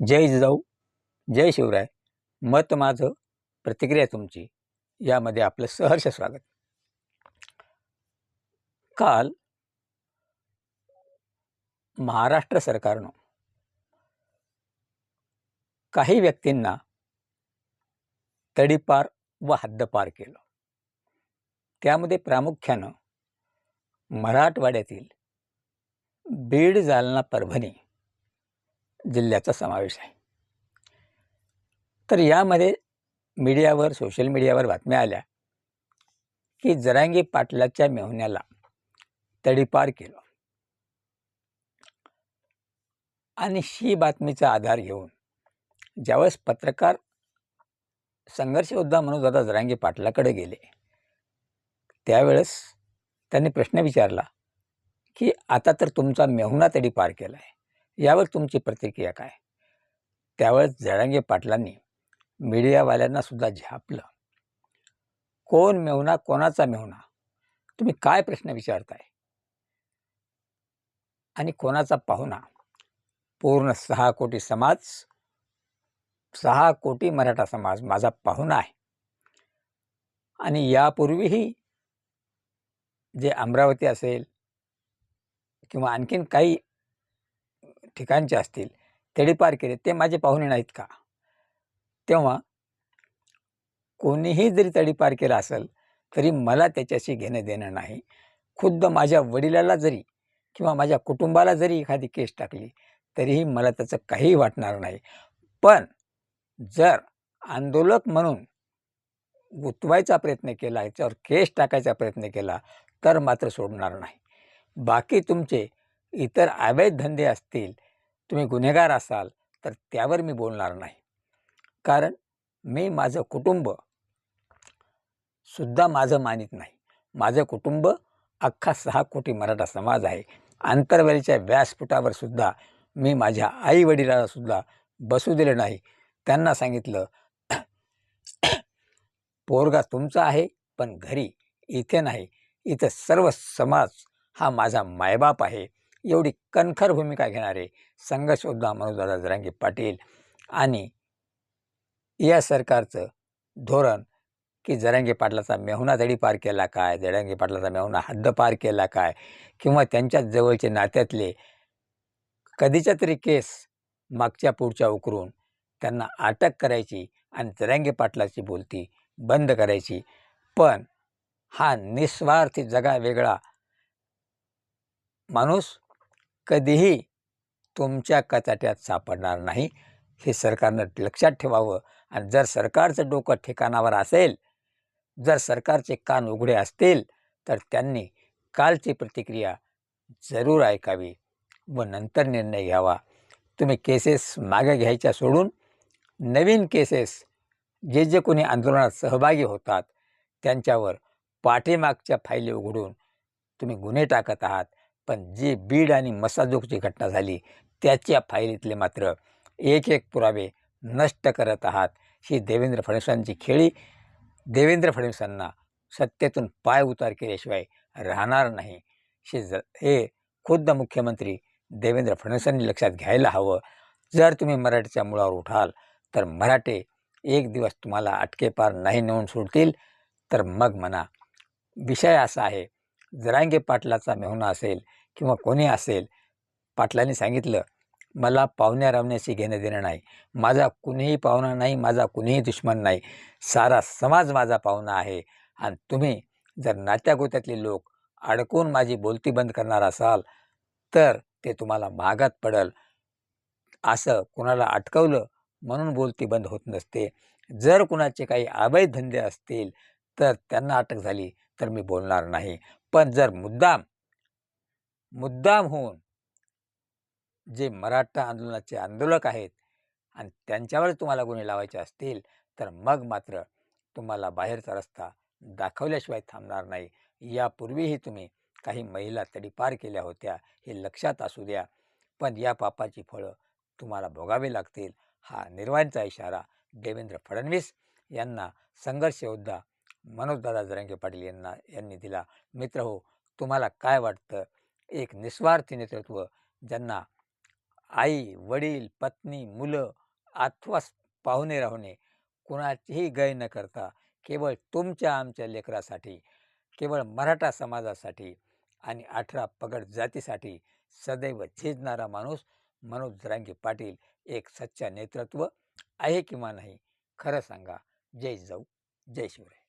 जय जिजाऊ जय शिवराय. मत माझं प्रतिक्रिया तुमची. यामध्ये आपलं सहर्ष स्वागत. काल महाराष्ट्र सरकारनं काही व्यक्तींना तडीपार व हद्दपार केलं. त्यामध्ये प्रामुख्यानं मराठवाड्यातील बीड जालना परभणी जिल्ह्याचा समावेश आहे. तर यामध्ये मीडियावर सोशल मीडियावर बातम्या आल्या की जरांगी पाटलाच्या मेहुण्याला तडीपार केलं. आणि ही बातमीचा आधार घेऊन ज्यावेळेस पत्रकार संघर्षयोद्धा म्हणून दादा जरांगी पाटलाकडे गेले त्यावेळेस त्यांनी प्रश्न विचारला की आता तर तुमचा मेहुणा तडी पार केला आहे यावर तुमची प्रतिक्रिया काय? त्यावेळेस जरांगे पाटलांनी मीडियावाल्यांना सुद्धा झापलं. कोण मेहुणा कोणाचा मेहुणा? तुम्ही काय प्रश्न विचारताय? आणि कोणाचा पाहुणा? पूर्ण सहा कोटी समाज सहा कोटी मराठा समाज माझा पाहुणा आहे. आणि यापूर्वीही जे अमरावती असेल किंवा आणखीन काही ठिकाणचे असतील तडीपार केले ते माझे पाहुणे नाहीत का? तेव्हा कोणीही जरी तडीपार केला असेल तरी मला त्याच्याशी घेणं देणं नाही. खुद्द माझ्या वडिलाला जरी किंवा माझ्या कुटुंबाला जरी एखादी केस टाकली तरीही मला त्याचं काहीही वाटणार नाही. पण जर आंदोलक म्हणून गुंतवायचा प्रयत्न केला याच्यावर केस टाकायचा प्रयत्न केला तर मात्र सोडणार नाही. बाकी तुमचे इतर अवैध धंदे असतील तुम्ही गुन्हेगार असाल तर त्यावर मी बोलणार नाही. कारण मी माझं कुटुंब सुद्धा माझं मानित नाही. माझं कुटुंब अख्खा सहा कोटी मराठा समाज आहे. आंतरवेलीच्या व्यासपीठावर सुद्धा मी माझ्या आई वडिलाला सुद्धा बसू दिलं नाही. त्यांना सांगितलं पोरगा तुमचा आहे पण घरी इथे नाही. इथं सर्व समाज हा माझा मायबाप आहे. एवढी कणखर भूमिका घेणारे संघर्ष मनोजदादा जरांगे पाटील आणि या सरकारचं धोरण की जरांगे पाटलाचा मेहुणा दडी पार केला काय जरांगे पाटलाचा मेहुणा हद्द पार केला काय किंवा त्यांच्या जवळचे नात्यातले कधीच्या तरी केस मागच्या पुढच्या उकरून त्यांना अटक करायची आणि जरांगे पाटलाची बोलती बंद करायची. पण हा निस्वार्थी जगा वेगळा माणूस कधीही तुमच्या कचाट्यात सापडणार नाही. हे सरकारनं लक्षात ठेवावं आणि जर सरकारचं डोकं ठिकाणावर असेल जर सरकारचे कान उघडे असतील तर त्यांनी कालची प्रतिक्रिया जरूर ऐकावी व नंतर निर्णय घ्यावा. तुम्ही केसेस मागे घ्यायच्या सोडून नवीन केसेस जे जे कोणी आंदोलनात सहभागी होतात त्यांच्यावर पाठीमागच्या फायली उघडून तुम्ही गुन्हे टाकत आहात. पण जी बीड आणि मसाजोगची घटना झाली त्याच्या फायलीतले मात्र एक एक पुरावे नष्ट करत आहात. ही देवेंद्र फडणवीसांची खेळी. देवेंद्र फडणवीसांना सत्तेतून पाय उतार केल्याशिवाय राहणार नाही. हे ज हे खुद्द मुख्यमंत्री देवेंद्र फडणवीसांनी लक्षात घ्यायला हवं. जर तुम्ही मराठीच्या मुळावर उठाल तर मराठे एक दिवस तुम्हाला अटकेपार नाही नेऊन सोडतील. तर मग म्हणा. विषय असा आहे जरांगे पाटलाचा मेहुणा असेल किंवा कोणी असेल पाटलांनी सांगितलं मला पाहुण्या रावण्याशी घेणं देणं नाही. माझा कुणीही पाहुणा नाही माझा कुणीही दुश्मन नाही. सारा समाज माझा पाहुणा आहे. आणि तुम्ही जर नात्यागोत्यातले लोक अडकून माझी बोलती बंद करणार असाल तर ते तुम्हाला महागात पडल. असं कुणाला अटकवलं म्हणून बोलती बंद होत नसते. जर कुणाचे काही अवैध धंदे असतील तर त्यांना अटक झाली. तर मी बोलणार नाही. पण जर मुद्दाम मुद्दाम होऊन जे मराठा आंदोलनाचे आंदोलक आहेत आणि त्यांच्यावर तुम्हाला गुन्हे लावायचे असतील तर मग मात्र तुम्हाला बाहेरचा रस्ता दाखवल्याशिवाय थांबणार नाही. यापूर्वीही तुम्ही काही महिला तडीपार केल्या होत्या हे लक्षात असू द्या. पण या पापाची फळं तुम्हाला भोगावी लागतील हा निर्वाणचा इशारा देवेंद्र फडणवीस यांना संघर्ष योद्धा मनोजदादा जरंगे पाटील यांना यांनी दिला. मित्र हो तुम्हाला काय वाटतं? एक निस्वार्थी नेतृत्व ज्यांना आई वडील पत्नी मुलं अथवा पाहुणे राहुणे कुणाचीही गय न करता केवळ तुमच्या आमच्या लेकरासाठी केवळ मराठा समाजासाठी आणि अठरा पगड जातीसाठी सदैव झिजणारा माणूस मनोज जरांगे पाटील एक सच्चा नेतृत्व आहे किंवा नाही खरं सांगा. जय जाऊ जय शिवराय.